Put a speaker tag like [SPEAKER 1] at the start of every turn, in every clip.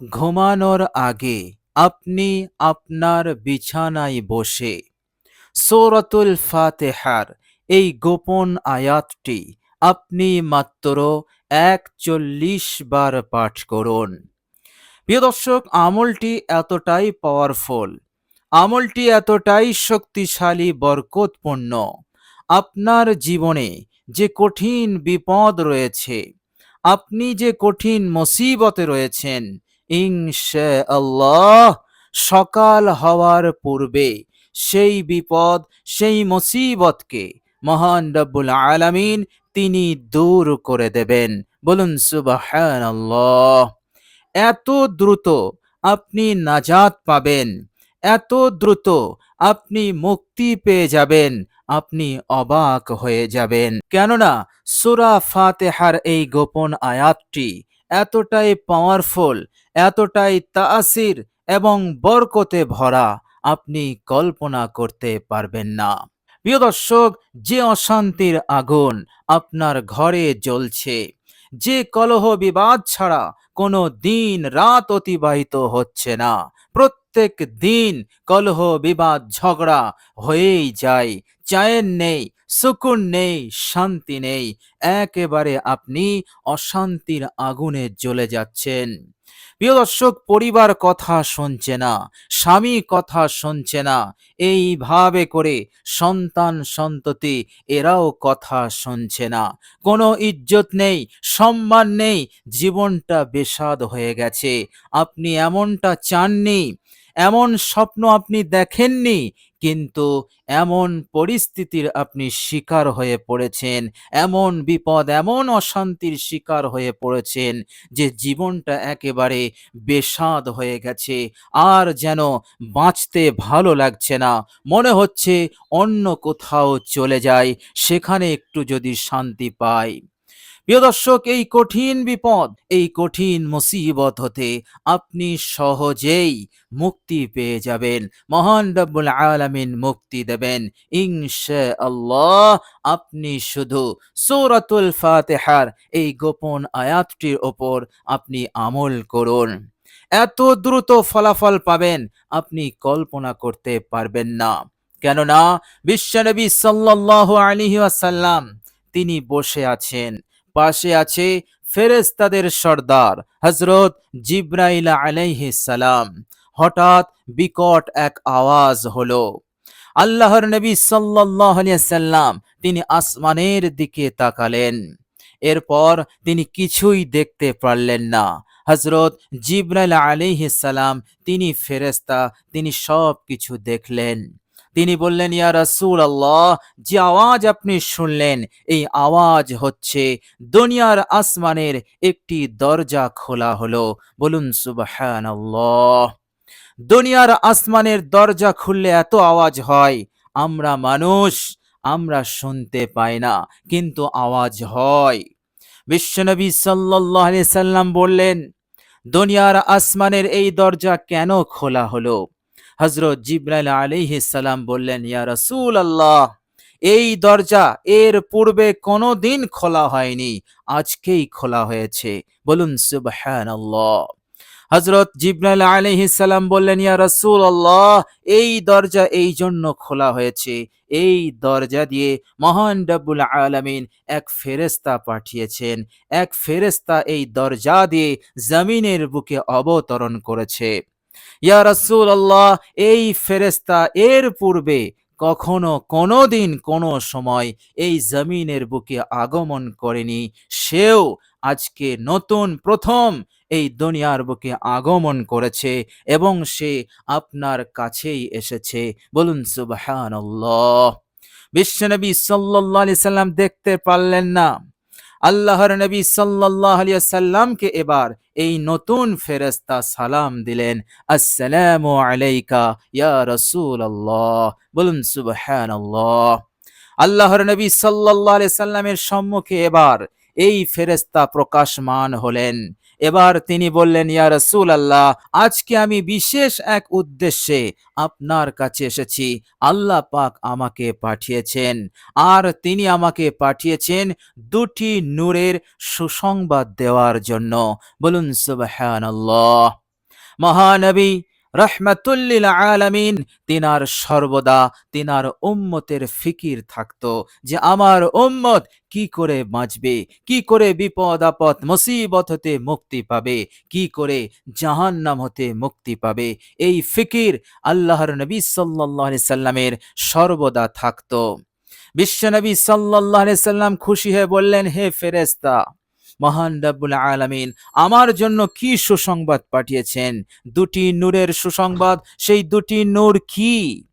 [SPEAKER 1] ঘুমানোর আগে আপনি আপনার বিছানায় বসে সৌরতুল ফাতেহার, এই গোপন আয়াতটি আপনি মাত্র একচল্লিশ বার পাঠ করুন। প্রিয় দর্শক, আমলটি এতটাই পাওয়ারফুল আমলটি এতটাই শক্তিশালী, বরকতপূর্ণ, আপনার জীবনে যে কঠিন বিপদ রয়েছে, আপনি যে কঠিন মুসিবতে রয়েছেন ইনশা আল্লাহ সকাল হওয়ার পূর্বে সেই বিপদ, সেই মুসিবতকে মহান রব্বুল আলামিন তিনি দূর করে দেবেন। বলুন সুবহানাল্লাহ। এত দ্রুত আপনি নাজাত পাবেন, এত দ্রুত আপনি মুক্তি পেয়ে যাবেন, আপনি অবাক হয়ে যাবেন। কেননা সুরা ফাতেহার এই গোপন আয়াতটি এতটাই পাওয়ারফুল এতটাই তাসির এবং বরকতে ভরা আপনি কল্পনা করতে পারবেন না। প্রিয় দর্শক, যে অশান্তির আগুন আপনার ঘরে জ্বলছে, যে কলহ বিবাদ ছাড়া কোনো দিন রাত অতিবাহিত হচ্ছে না। প্রত্যেক দিন কলহ, বিবাদ, ঝগড়া হয়েই যায়, চায়ের নেই, সুকুন নেই, শান্তি নেই। একেবারে আপনি অশান্তির আগুনে জ্বলে যাচ্ছেন। প্রিয় দর্শক, পরিবার কথা শুনছে না, স্বামী কথা শুনছে না এইভাবে করে সন্তান সন্ততি এরাও কথা শুনছে না। কোনো ইজ্জত নেই, সম্মান নেই, জীবনটা বেসাদ হয়ে গেছে। আপনি এমনটা চাননি, এমন স্বপ্ন আপনি দেখেননি কিন্তু এমন পরিস্থিতির আপনি শিকার হয়ে পড়েছেন, এমন বিপদ, এমন অশান্তির শিকার হয়ে পড়েছেন যে জীবনটা একেবারে বেসাদ হয়ে গেছে। আর যেন বাঁচতে ভালো লাগছে না, মনে হচ্ছে অন্য কোথাও চলে যায় সেখানে একটু যদি শান্তি পাই। প্রিয় দর্শক, এই কঠিন বিপদ, এই কঠিন মুসিবত হতে আপনি সহজেই মুক্তি পেয়ে যাবেন। মহান রব্বুল আলামিন মুক্তি দেবেন। ইনশা আল্লাহ আপনি শুধু সূরাতুল ফাতিহার, এই গোপন আয়াতটির ওপর আপনি আমল করুন। এত দ্রুত ফলাফল পাবেন, আপনি কল্পনা করতে পারবেন না। কেননা বিশ্বনবী সাল্লাল্লাহু আলাইহি ওয়াসাল্লাম, তিনি বসে আছেন। পাশে আছে ফেরেস্তাদের সর্দার হজরত জিব্রাইল সালাম। হঠাৎ বিকট এক আওয়াজ হলো। আল্লাহর নবী সাল্লাম তিনি আসমানের দিকে তাকালেন। এরপর তিনি কিছুই দেখতে পারলেন না। হজরত জিব্রাইল সালাম, তিনি ফেরেস্তা তিনি সব কিছু দেখলেন। তিনি বললেন, ইয়া রাসূল আল্লাহ যে আওয়াজ আপনি শুনলেন, এই আওয়াজ হচ্ছে দুনিয়ার আসমানের একটি দরজা খোলা হলো। বলুন, সুবহানাল্লাহ। দুনিয়ার আসমানের দরজা খুললে এত আওয়াজ হয়, আমরা মানুষ, আমরা শুনতে পাই না, কিন্তু আওয়াজ হয়। বিশ্বনবী আলাইহি সাল্লাম বললেন, দুনিয়ার আসমানের এই দরজা কেন খোলা হলো? হজরত জিব্রাইল আলাইহি সালাম বললেন, ইয়া রসুল আল্লাহ এই দরজা এর পূর্বে কোনো দিন খোলা হয়নি, আজকেই খোলা হয়েছে। বলুন সুবহান আল্লাহ হজরত জিব্রাইল আলাইহি সালাম বললেন, ইয়া রসুল আল্লাহ এই দরজা এই জন্য খোলা হয়েছে। এই দরজা দিয়ে মহান রব্বুল আলামিন এক ফেরেস্তা পাঠিয়েছেন। এক ফেরেস্তা এই দরজা দিয়ে জমিনের বুকে অবতরণ করেছে। ইয়া রাসূল আল্লাহ এই ফেরেস্তা এর পূর্বে কখনো কোনো দিন কোনো সময় এই জমিনের বুকে আগমন করেনি। সেও আজকে নতুন প্রথম এই দুনিয়ার বুকে আগমন করেছে এবং সে আপনার কাছেই এসেছে। বলুন সুবহানাল্লাহ। বিশ্বনবী সাল্লাল্লাহু আলাইহি সাল্লাম দেখতে পারলেন না। আল্লাহর নবী সাল্লাল্লাহু আলিয়া সাল্লামকে এবার এই নতুন ফেরেস্তা সালাম দিলেন, আসসালামু আলাইকা ইয়া রসুল আল্লাহ বলুন, সুবহানাল্লাহ। আল্লাহর নবী সাল্লাহ সাল্লামের সম্মুখে এবার এই ফেরেশতা প্রকাশমান হলেন। এবার তিনি বললেন, ইয়া রসুল আল্লাহ আজকে আমি বিশেষ এক উদ্দেশ্যে আপনার কাছে এসেছি। আল্লাহ পাক আমাকে পাঠিয়েছেন। আর তিনি আমাকে পাঠিয়েছেন দুটি নূরের সুসংবাদ দেওয়ার জন্য। বলুন সুবহানাল্লাহ। মহানবী রহমাতুল্লিল আলামিন, তিনার সর্বদা, তিনার উম্মতের ফিকির থাকতো যে আমার উম্মত কি করে বাঁচবে, কি করে বিপদ, আপদ, মুসিবত হতে মুক্তি পাবে, কি করে জাহান্নাম হতে মুক্তি পাবে। এই ফিকির আল্লাহর নবী আলাইহি সাল্লামের সর্বদা থাকতো। বিশ্বনবী আলাইহি সাল্লাম খুশি হয়ে বললেন, হে ফেরেশতা মহান রাব্বুল আলামিন আমার জন্য কি সুসংবাদ পাঠিয়েছেন? দুটি নূরের সুসংবাদ, সেই দুটি নূর কি?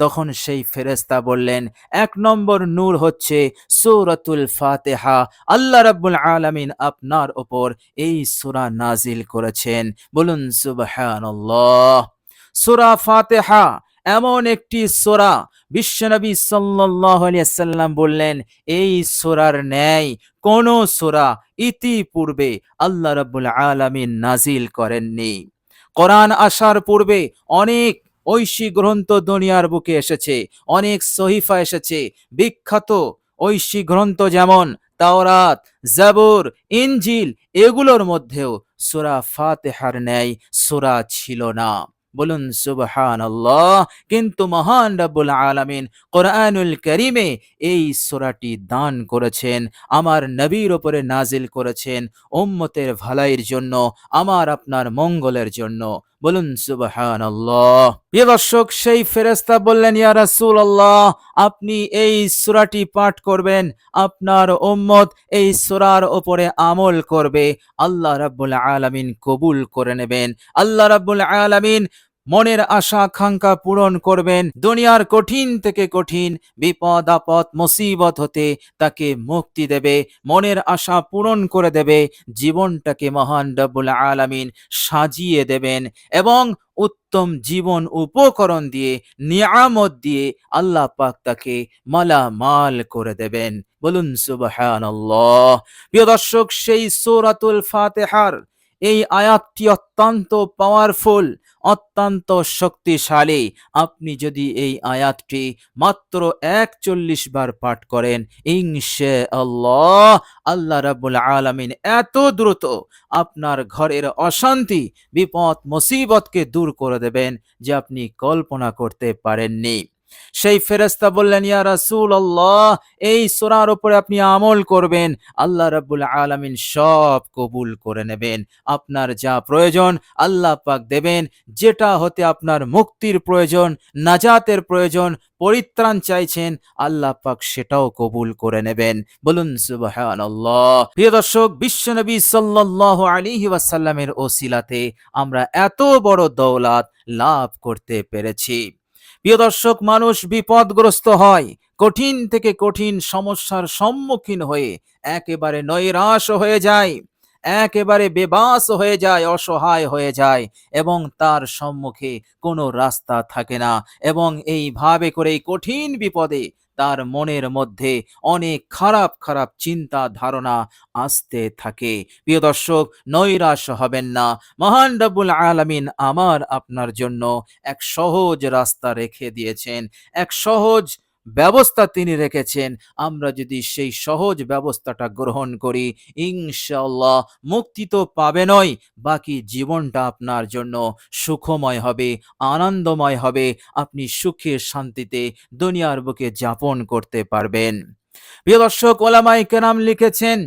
[SPEAKER 1] তখন সেই ফেরেস্তা বললেন, এক নম্বর নূর হচ্ছে সূরাতুল ফাতেহা। আল্লাহ রাব্বুল আলামিন আপনার ওপর এই সূরা নাজিল করেছেন। বলুন সুবহানাল্লাহ। সূরা ফাতেহা এমন একটি সূরা বিশ্বনবী সাল্লাম বললেন, এই সোরার ন্যায় কোন সোরা ইতিপূর্বে আল্লাহ রাব্বুল আলামিন নাজিল করেননি। কোরআন আসার পূর্বে অনেক ঐশী গ্রন্থ দুনিয়ার বুকে এসেছে, অনেক সহিফা এসেছে। বিখ্যাত ঐশী গ্রন্থ যেমন তাওরাত, জাবর, ইনজিল, এগুলোর মধ্যেও সূরা ফাতেহার ন্যায় সূরা ছিল না। বলুন সুবহান আল্লাহ কিন্তু মহান রাব্বুল আলামিন কোরআনুল করিমে এই সোরাটি দান করেছেন, আমার নবীর ওপরে নাজিল করেছেন উম্মতের ভালাইয়ের জন্য, আমার আপনার মঙ্গলের জন্য। বলুন সুবহান প্রিয় দর্শক, সেই ফেরেস্তা বললেন, ইয়া রাসুল আল্লাহ আপনি এই সুরাটি পাঠ করবেন, আপনার ওম্মত এই সুরার ওপরে আমল করবে। আল্লাহ রাব্বুল আলামিন কবুল করে নেবেন। আল্লাহ রাব্বুল আলামিন মনের আশা আকাঙ্ক্ষা পূরণ করবেন, দুনিয়ার কঠিন থেকে কঠিন, বিপদ, আপদ, মুসিবত হতে তাকে মুক্তি দেবে, মনের আশা পূরণ করে দেবে, জীবনটাকে মহান রব্বুল আলামিন সাজিয়ে দেবেন এবং উত্তম জীবন উপকরণ দিয়ে, নিয়ামত দিয়ে আল্লাহ পাক তাকে মালামাল করে দেবেন। বলুন সুবহানাল্লাহ। প্রিয় দর্শক, সেই সূরাতুল ফাতিহার, এই আয়াতটি অত্যন্ত পাওয়ারফুল অত্যন্ত শক্তিশালী। আপনি যদি এই আয়াতটি মাত্র একচল্লিশ বার পাঠ করেন ইংশে আল্লাহ আল্লাহ রাবুল আলমিন এত দ্রুত আপনার ঘরের অশান্তি, বিপদ, মুসিবতকে দূর করে দেবেন যে আপনি কল্পনা করতে পারেননি। সেই ফেরেস্তা বললেন, ইয়া রাসূল আল্লাহ এই সোরার উপরে আপনি আমল করবেন। আল্লাহ রাব্বুল আলামিন সব কবুল করে নেবেন। আপনার যা প্রয়োজন আল্লাহ পাক দেবেন। যেটা হতে আপনার মুক্তির প্রয়োজন, নাজাতের প্রয়োজন, পরিত্রাণ চাইছেন, আল্লাহ পাক সেটাও কবুল করে নেবেন। বলুন, সুবহানাল্লাহ। প্রিয় দর্শক বিশ্বনবী সাল্লাল্লাহু আলাইহি ওয়াসাল্লামের ওসিলাতে আমরা এত বড় দৌলাত লাভ করতে পেরেছি। প্রিয় দর্শক, মানুষ বিপদগ্রস্ত হয়, কঠিন থেকে কঠিন সমস্যার সম্মুখীন হয়ে একেবারে নৈরাশ হয়ে যায়। একেবারে বেবাস হয়ে যায়, অসহায় হয়ে যায় এবং তার সম্মুখে কোনো রাস্তা থাকে না এবং এইভাবে করে কঠিন বিপদে তার মনের মধ্যে অনেক খারাপ খারাপ চিন্তা ধারণা আসতে থাকে। প্রিয় দর্শক, নৈরাশ হবেন না। মহান রব্বুল আলামিন আমার আপনার জন্য এক সহজ রাস্তা রেখে দিয়েছেন। এক সহজ ব্যবস্থা তিনি রেখেছেন। আমরা যদি সেই সহজ ব্যবস্থাটা গ্রহণ করি ইনশাল্লাহ মুক্তি তো পাবে নয়, বাকি জীবনটা আপনার জন্য সুখময় হবে, আনন্দময় হবে। আপনি সুখে শান্তিতে দুনিয়ার বুকে যাপন করতে পারবেন। প্রিয় দর্শক ওলামাই কেরাম লিখেছেন,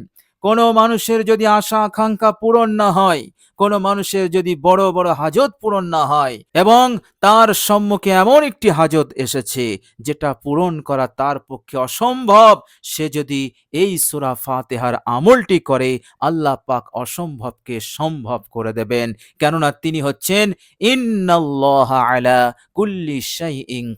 [SPEAKER 1] কোনো মানুষের যদি আশা আকাঙ্ক্ষা পূরণ না হয় কোনো মানুষের যদি বড় বড় হাজত পূরণ না হয় এবং তার সম্মুখে এমন একটি হাজত এসেছে যেটা পূরণ করা তার পক্ষে অসম্ভব, সে যদি এই সুরা ফাতেহার আমলটি করে আল্লাহ পাক অসম্ভবকে সম্ভব করে দেবেন। কেননা তিনি হচ্ছেন ইন্নাল্লাহ আলা কুল্লি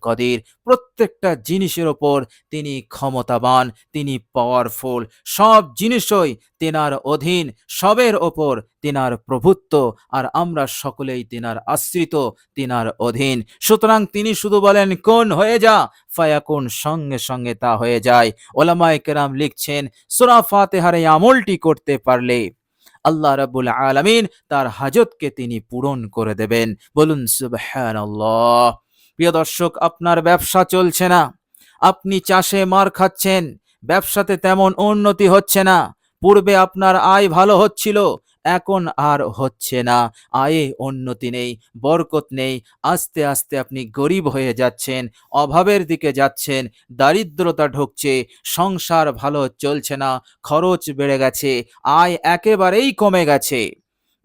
[SPEAKER 1] কদির। প্রত্যেকটা জিনিসের ওপর তিনি ক্ষমতাবান, তিনি পাওয়ারফুল সব জিনিসই তেনার অধীন, সবের ওপর তেনার প্রভুত্ব আর আমরা সকলেই তেনার আশ্রিত, তেনার অধীন। সুতরাং তিনি শুধু বলেন, কোন হয়ে যা? ফায়াকুন সঙ্গে সঙ্গে তা হয়ে যায়। ওলামায় কেরাম লিখছেন, সুরা ফাতেহার এই আমলটি করতে পারলে আল্লাহ রাবুল আলামিন তার হাজতকে তিনি পূরণ করে দেবেন। বলুন, সুবহানাল্লাহ। প্রিয় দর্শক, আপনার ব্যবসা চলছে না। আপনি চাষে মার খাচ্ছেন, ব্যবসাতে তেমন উন্নতি হচ্ছে না। পূর্বে আপনার আয় ভালো হচ্ছিল এখন আর হচ্ছে না। আয়ে উন্নতি নেই, বরকত নেই, আস্তে আস্তে আপনি গরিব হয়ে যাচ্ছেন, অভাবের দিকে যাচ্ছেন, দারিদ্রতা ঢুকছে, সংসার ভালো চলছে না, খরচ বেড়ে গেছে, আয় একেবারেই কমে গেছে।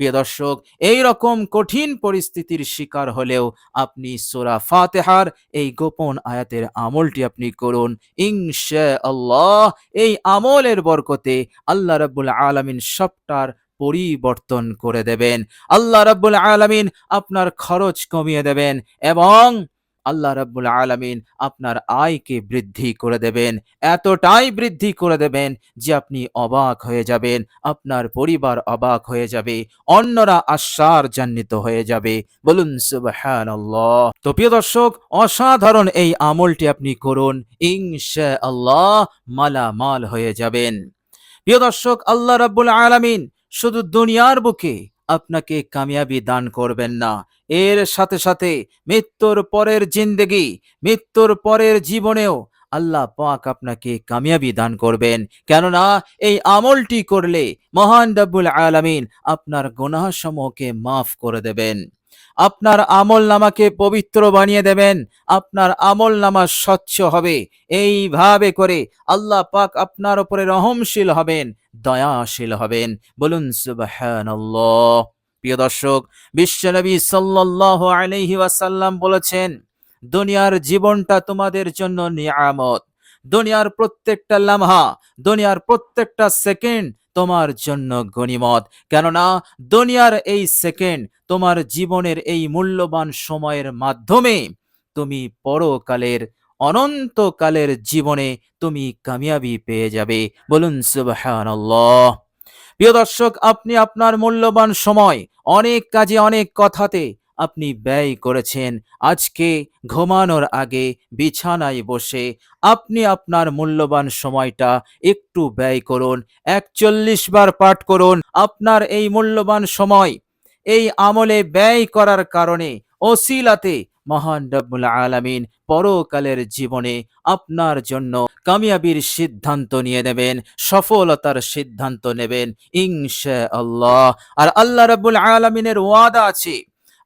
[SPEAKER 1] প্রিয় দর্শক, এই রকম কঠিন পরিস্থিতির শিকার হলেও আপনি সোরা ফাতেহার এই গোপন আয়াতের আমলটি আপনি করুন। ইনশা আল্লাহ এই আমলের বরকতে আল্লাহ রাব্বুল আলামিন সবটার পরিবর্তন করে দেবেন। আল্লাহ রাব্বুল আলামিন আপনার খরচ কমিয়ে দেবেন এবং আল্লাহ রাব্বুল আলামিন আপনার আয়কে বৃদ্ধি করে দেবেন। এতটাই বৃদ্ধি করে দেবেন যে আপনি অবাক হয়ে যাবেন, আপনার পরিবার অবাক হয়ে যাবে, অন্যরা আশ্বারজান্বিত হয়ে যাবে। বলুন, সুবহানাল্লাহ। তো প্রিয় দর্শক, অসাধারণ এই আমলটি আপনি করুন ইনশা আল্লাহ মালামাল হয়ে যাবেন। প্রিয় দর্শক, আল্লাহ রাব্বুল আলামিন শুধু দুনিয়ার বুকে আপনাকে কামিয়াবি দান করবেন না। এর সাথে সাথে মৃত্যুর পরের জিন্দেগি, মৃত্যুর পরের জীবনেও আল্লাহ পাক আপনাকে কামিয়াবি দান করবেন। কেননা এই আমলটি করলে মহান ডাবুল আলামিন আপনার গুনাহসমূহকে মাফ করে দেবেন। আপনার আমল নামাকে পবিত্র বানিয়ে দেবেন, আপনার আমল নামা স্বচ্ছ হবে। এইভাবে করে আল্লাহ পাক আপনার উপরে রহমশীল হবেন, দয়াশীল হবেন। বলুন প্রিয় দর্শক বিশ্বনবী সাল্লাল্লাহু আলাইহি ওয়াসাল্লাম বলেছেন, দুনিয়ার জীবনটা তোমাদের জন্য নিয়ামত। দুনিয়ার প্রত্যেকটা লামহা, দুনিয়ার প্রত্যেকটা সেকেন্ড তোমার জন্য গনিমত কেননা দুনিয়ার এই সেকেন্ড তোমার জীবনের এই মূল্যবান সময়ের মাধ্যমে তুমি পরকালের, অনন্তকালের জীবনে তুমি কামিয়াবি পেয়ে যাবে। বলুন, সুবহানাল্লাহ। প্রিয় দর্শক, আপনি আপনার মূল্যবান সময় অনেক কাজে, অনেক কথাতে আপনি ব্যয় করেছেন। আজকে ঘুমানোর আগে বিছানায় বসে আপনি আপনার মূল্যবান সময়টা একটু ব্যয় করুন। একচল্লিশ বার পাঠ করুন, আপনার এই মূল্যবান সময়। এই আমলে ব্যয় করার কারণে ওসিলাতে মহান রব্বুল আলামিন পরকালের জীবনে আপনার জন্য কামিয়াবির সিদ্ধান্ত নিয়ে নেবেন, সফলতার সিদ্ধান্ত নেবেন ইনশা আল্লাহ আর আল্লাহ রাব্বুল আলামিনের ওয়াদা আছে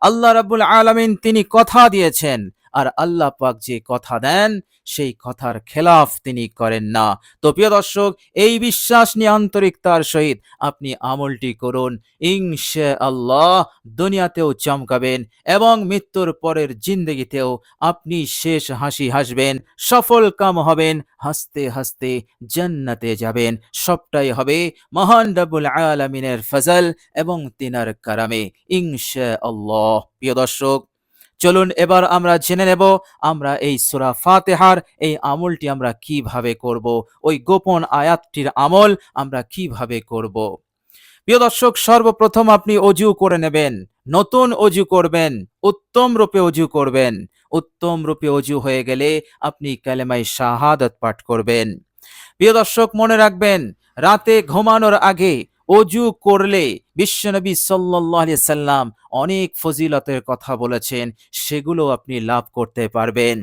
[SPEAKER 1] আল্লাহ রাবুল আলমিন তিনি কথা দিয়েছেন। আর আল্লাহ পাক যে কথা দেন, সেই কথার খেলাফ তিনি করেন না। তো প্রিয় দর্শক, এই বিশ্বাস নিয়ে আন্তরিকতার সহিত আপনি আমলটি করুন। ইনশা আল্লাহ দুনিয়াতেও চমকাবেন এবং মৃত্যুর পরের জিন্দগিতেও আপনি শেষ হাসি হাসবেন, সফল কাম হবেন, হাসতে হাসতে জান্নাতে যাবেন। সবটাই হবে মহান রব্বুল আলামিনের ফজল এবং তিনার কারামে। ইনশা আল্লাহ প্রিয় দর্শক চলুন এবার আমরা জেনে নেব, আমরা এই সূরা ফাতেহার এই আমলটি আমরা কীভাবে করব, ওই গোপন আয়াতটির আমল আমরা কীভাবে করব। প্রিয় দর্শক, সর্বপ্রথম আপনি অজু করে নেবেন, নতুন অজু করবেন, উত্তম রূপে অজু করবেন। উত্তম রূপে অজু হয়ে গেলে আপনি কালেমাই শাহাদত পাঠ করবেন। প্রিয় দর্শক, মনে রাখবেন, রাতে ঘুমানোর আগে অজু করলে বিশ্বনবী আলাইহি সাল্লাম অনেক ফজিলতের কথা বলেছেন, সেগুলো আপনি লাভ করতে পারবেন।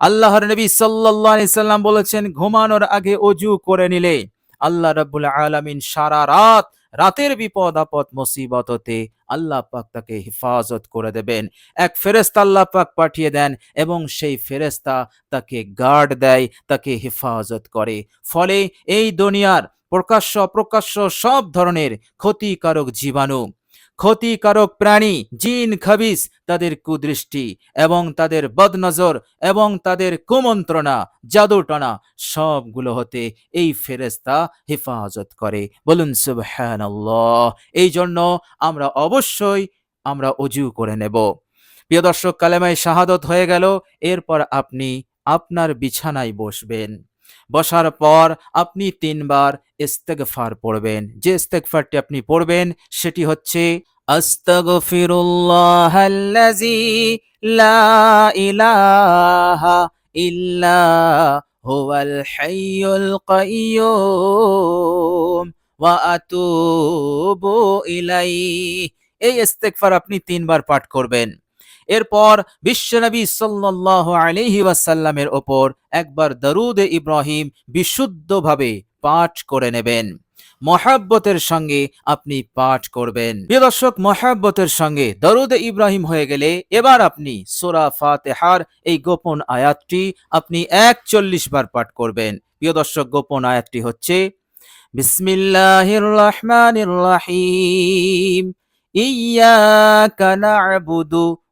[SPEAKER 1] আল্লাহর নবী সাল্লাল্লাহু সাল্লাম বলেছেন, ঘুমানোর আগে অজু করে নিলে আল্লাহ রাব্বুল আলামিন সারা রাত, রাতের বিপদ আপদ মুসিবত হতে আল্লাহ পাক তাকে হেফাজত করে দেবেন। এক ফেরেস্তা আল্লাহ পাক পাঠিয়ে দেন এবং সেই ফেরেস্তা তাকে গার্ড দেয়, তাকে হেফাজত করে। ফলে এই দুনিয়ার প্রকাশ্য অপ্রকাশ্য সব ধরনের ক্ষতিকারক জীবাণু। ক্ষতিকারক প্রাণী, জিন, খাবিস, তাদের কুদৃষ্টি এবং তাদের বদনজর এবং তাদের কুমন্ত্রণা, জাদুটনা, সবগুলো হতে এই ফেরেস্তা হেফাজত করে। বলুন, সুবহানাল্লাহ। এই জন্য আমরা অবশ্যই আমরা অজু করে নেব। প্রিয় দর্শক, কালেমায় শাহাদত হয়ে গেল। এরপর আপনি আপনার বিছানায় বসবেন। বসার পর আপনি তিনবার ইস্তেগফার পড়বেন। যে ইস্তেগফারটি আপনি পড়বেন, সেটি হচ্ছে ইলাহা ইল্লা এই ইস্তেগফার আপনি তিনবার পাঠ করবেন। এরপর বিশ্বনবী সাল্লাল্লাহু আলাইহি ওয়াসাল্লামের ওপর একবার দরুদ ইব্রাহিম বিশুদ্ধভাবে পাঠ করে নেবেন। মহাব্বতের সঙ্গে আপনি পাঠ করবেন। প্রিয় দর্শক, মহাব্বতের সঙ্গে দরুদ ইব্রাহিম হয়ে গেলে এবার আপনি সোরা ফাতেহার এই গোপন আয়াতটি আপনি একচল্লিশ বার পাঠ করবেন। প্রিয় দর্শক, গোপন আয়াতটি হচ্ছে, বিসমিল্লাহির রহমানির রহিম ইয়াকা না'বুদু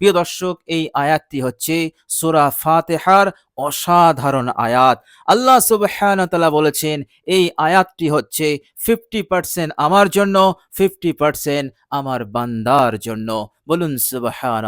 [SPEAKER 1] প্রিয় দর্শক, এই আয়াতটি হচ্ছে সোরা ফাতেহার অসাধারণ আয়াত। আল্লাহ ওয়া বলেছেন, এই আয়াতটি হচ্ছে ফিফটি পার্সেন্ট আমার জন্য ফিফটি পার্সেন্ট আমার বান্দার জন্য। বলুন সুবহান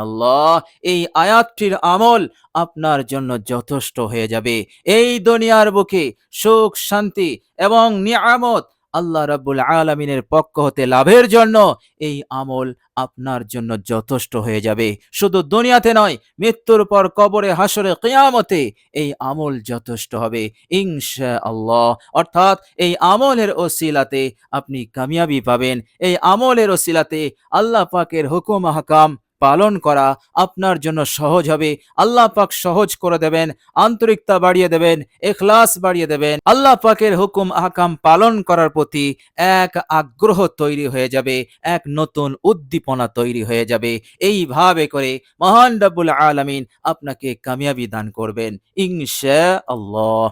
[SPEAKER 1] এই আয়াতটির আমল আপনার জন্য যথেষ্ট হয়ে যাবে। এই দুনিয়ার বুকে সুখ, শান্তি এবং নিয়ামত আল্লাহ রাব্বুল আলামিনের পক্ষ হতে লাভের জন্য এই আমল আপনার জন্য যথেষ্ট হয়ে যাবে। শুধু দুনিয়াতে নয়, মৃত্যুর পর কবরে হাসরে কিয়ামতে এই আমল যথেষ্ট হবে। ইনশা আল্লাহ অর্থাৎ এই আমলের ওসিলাতে আপনি কামিয়াবি পাবেন। এই আমলের ওসিলাতে আল্লাহ পাকের হুকুম হাকাম পালন করা আপনার জন্য সহজ হবে। আল্লাহ পাক সহজ করে দেবেন, আন্তরিকতা বাড়িয়ে দেবেন, এখলাস বাড়িয়ে দেবেন। আল্লাহ পাকের হুকুম, আহকাম পালন করার প্রতি এক আগ্রহ তৈরি হয়ে যাবে, এক নতুন উদ্দীপনা তৈরি হয়ে যাবে। এইভাবে করে মহান রব্বুল আলামিন আপনাকে কামিয়াবি দান করবেন। ইনশা আল্লাহ